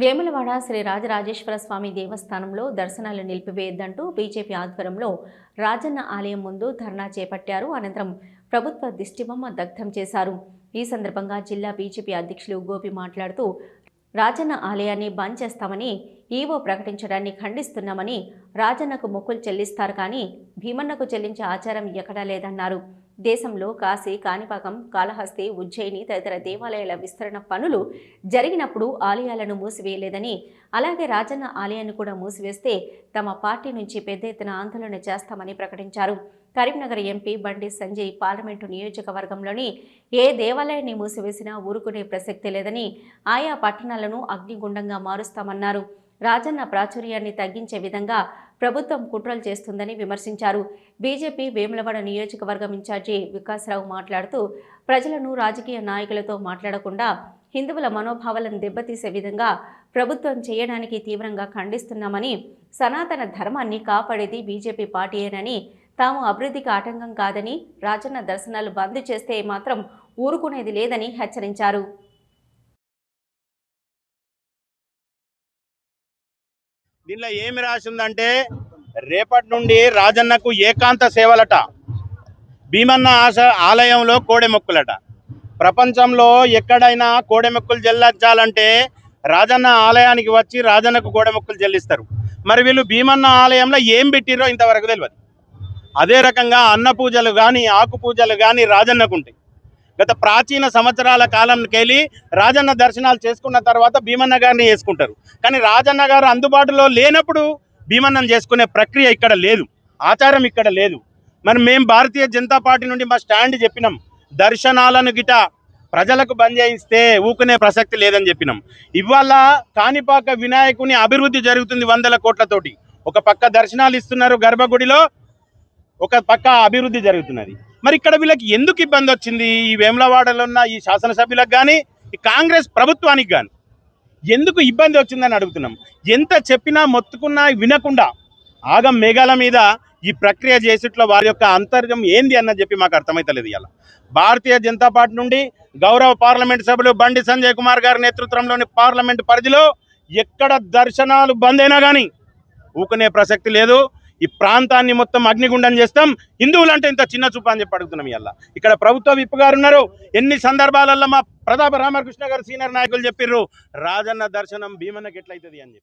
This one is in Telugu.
వేములవాడ శ్రీ రాజరాజేశ్వర స్వామి దేవస్థానంలో దర్శనాలు నిలిపివేయొద్దంటూ బీజేపీ ఆధ్వర్యంలో రాజన్న ఆలయం ముందు ధర్నా చేపట్టారు. అనంతరం ప్రభుత్వ దిష్టిబొమ్మ దగ్ధం చేశారు. ఈ సందర్భంగా జిల్లా బీజేపీ అధ్యక్షులు గోపి మాట్లాడుతూ రాజన్న ఆలయాన్ని బంద్ చేస్తామని ఈవో ప్రకటించడాన్ని ఖండిస్తున్నామని రాజన్నకు మొక్కులు చెల్లిస్తారు కానీ భీమన్నకు చెల్లించే ఆచారం ఎక్కడా లేదన్నారు. దేశంలో కాశీ కాణిపాకం కాళహస్తి ఉజ్జయిని తదితర దేవాలయాల విస్తరణ పనులు జరిగినప్పుడు ఆలయాలను మూసివేయలేదని అలాగే రాజన్న ఆలయాన్ని కూడా మూసివేస్తే తమ పార్టీ నుంచి పెద్ద ఎత్తున ఆందోళన చేస్తామని ప్రకటించారు. కరీంనగర్ ఎంపీ బండి సంజయ్ పార్లమెంటు నియోజకవర్గంలోని ఏ దేవాలయాన్ని మూసివేసినా ఊరుకునే ప్రసక్తి లేదని ఆయా పట్టణాలను అగ్నిగుండంగా మారుస్తామన్నారు. రాజన్న ప్రాచుర్యాన్ని తగ్గించే విధంగా ప్రభుత్వం కుట్రలు చేస్తుందని విమర్శించారు. బీజేపీ వేములవాడ నియోజకవర్గం ఇన్ఛార్జి వికాసరావు మాట్లాడుతూ ప్రజలను రాజకీయ నాయకులతో మాట్లాడకుండా హిందువుల మనోభావాలను దెబ్బతీసే విధంగా ప్రభుత్వం చేయడానికి తీవ్రంగా ఖండిస్తున్నామని సనాతన ధర్మాన్ని కాపాడేది బీజేపీ పార్టీయేనని తాము అభివృద్ధికి ఆటంకం కాదని రాజన్న దర్శనాలు బంద్ చేస్తే మాత్రం ఊరుకునేది లేదని హెచ్చరించారు. దీనిలో ఏమి రాసి ఉందంటే రేపటి నుండి రాజన్నకు ఏకాంత సేవలట. భీమన్న ఆశ ఆలయంలో కోడెమొక్కులట ప్రపంచంలో ఎక్కడైనా కోడెమొక్కులు చెల్లించాలంటే రాజన్న ఆలయానికి వచ్చి రాజన్నకు కోడెమొక్కులు చెల్లిస్తారు. మరి వీళ్ళు భీమన్న ఆలయంలో ఏం పెట్టిరో ఇంతవరకు తెలియదు అదే రకంగా అన్న పూజలు కానీ ఆకు పూజలు కానీ రాజన్నకు ఉంటాయి గత ప్రాచీన సంవత్సరాల కాలంకి వెళ్ళి రాజన్న దర్శనాలు చేసుకున్న తర్వాత భీమన్న గారిని చేసుకుంటారు. కానీ రాజన్న గారు అందుబాటులో లేనప్పుడు భీమన్నను చేసుకునే ప్రక్రియ ఇక్కడ లేదు. ఆచారం ఇక్కడ లేదు. మరి మేము భారతీయ జనతా పార్టీ నుండి మా స్టాండ్ చెప్పినాం. దర్శనాలను గిట ప్రజలకు బంద్ చేయిస్తే ఊకునే ప్రసక్తి లేదని చెప్పినాం. ఇవాళ కాణిపాక వినాయకుని అభివృద్ధి జరుగుతుంది వందల కోట్లతోటి. ఒక పక్క దర్శనాలు ఇస్తున్నారు గర్భగుడిలో ఒక పక్క అభివృద్ధి జరుగుతున్నది. మరి ఇక్కడ వీళ్ళకి ఎందుకు ఇబ్బంది వచ్చింది? ఈ వేములవాడలో ఉన్న ఈ శాసనసభ్యులకు కానీ ఈ కాంగ్రెస్ ప్రభుత్వానికి కానీ ఎందుకు ఇబ్బంది వచ్చిందని అడుగుతున్నాం. ఎంత చెప్పినా మొత్తుకున్నా వినకుండా ఆగం మేఘాల మీద ఈ ప్రక్రియ చేసేట్లో వారి యొక్క అంతర్గం ఏంది అన్నది చెప్పి మాకు అర్థమైతలేదు ఇలా భారతీయ జనతా పార్టీ నుండి గౌరవ పార్లమెంట్ సభ్యులు బండి సంజయ్ కుమార్ గారి నేతృత్వంలోని పార్లమెంట్ పరిధిలో ఎక్కడ దర్శనాలు బంద్ అయినా కానీ ఊకునే ప్రసక్తి లేదు. ఈ ప్రాంతాన్ని మొత్తం అగ్నిగుండం చేస్తాం. హిందువులు అంటే ఇంత చిన్న చూపు అని చెప్పి అడుగుతున్నాం ఇలా ఇక్కడ ప్రభుత్వ విప్పు గారు ఉన్నారు. ఎన్ని సందర్భాలలో మా ప్రతాప రామకృష్ణ గారు సీనియర్ నాయకులు చెప్పిర్రు. రాజన్న దర్శనం భీమన్నకి ఎట్లయితుంది అని చెప్పి.